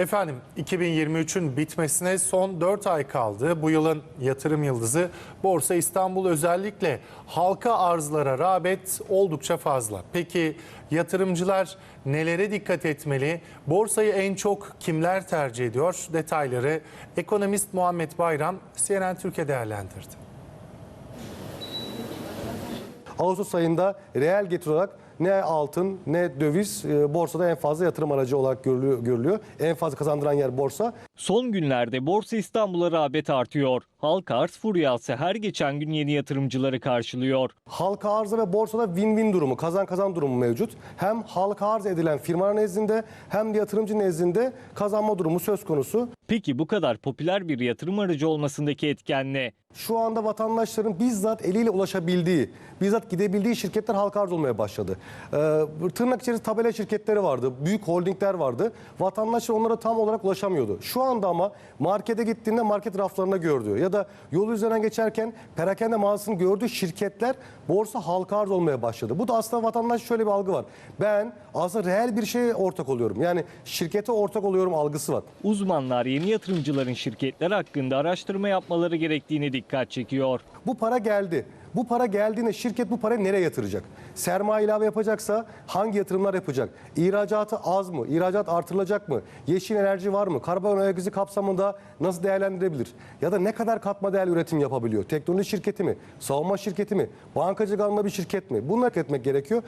Efendim 2023'ün bitmesine son 4 ay kaldı. Bu yılın yatırım yıldızı Borsa İstanbul özellikle halka arzlara rağbet oldukça fazla. Peki yatırımcılar nelere dikkat etmeli? Borsayı en çok kimler tercih ediyor? Detayları ekonomist Muhammed Bayram CNN Türkiye değerlendirdi. Ağustos ayında reel getir olarak ne altın ne döviz e, borsada en fazla yatırım aracı olarak görülüyor. görülüyor. En fazla kazandıran yer borsa. Son günlerde Borsa İstanbul'a rağbet artıyor. Halka arz furyası her geçen gün yeni yatırımcıları karşılıyor. Halka arzda ve borsada win-win durumu, kazan kazan durumu mevcut. Hem halka arz edilen firmalar nezdinde hem de yatırımcı nezdinde kazanma durumu söz konusu. Peki bu kadar popüler bir yatırım aracı olmasındaki etken ne? Şu anda vatandaşların bizzat eliyle ulaşabildiği, bizzat gidebildiği şirketler halka arz olmaya başladı. Ee, tırnak içerisinde tabela şirketleri vardı, büyük holdingler vardı. Vatandaşlar onlara tam olarak ulaşamıyordu. Şu anda ama markete gittiğinde market raflarında gördüğü ya da yol üzerinden geçerken perakende mağazasını gördüğü şirketler borsa halka arz olmaya başladı. Bu da aslında vatandaş şöyle bir algı var. Ben aslında reel bir şeye ortak oluyorum. Yani şirkete ortak oluyorum algısı var. Uzmanlar yeni yatırımcıların şirketler hakkında araştırma yapmaları gerektiğini dikkat çekiyor. Bu para geldi. Bu para geldiğinde şirket bu parayı nereye yatıracak? Sermaye ilave yapacaksa hangi yatırımlar yapacak? İhracatı az mı? İhracat artırılacak mı? Yeşil enerji var mı? Karbon ayak izi kapsamında nasıl değerlendirebilir? Ya da ne kadar katma değer üretim yapabiliyor? Teknoloji şirketi mi? Savunma şirketi mi? Bankacılık alanında bir şirket mi? Bunları etmek gerekiyor.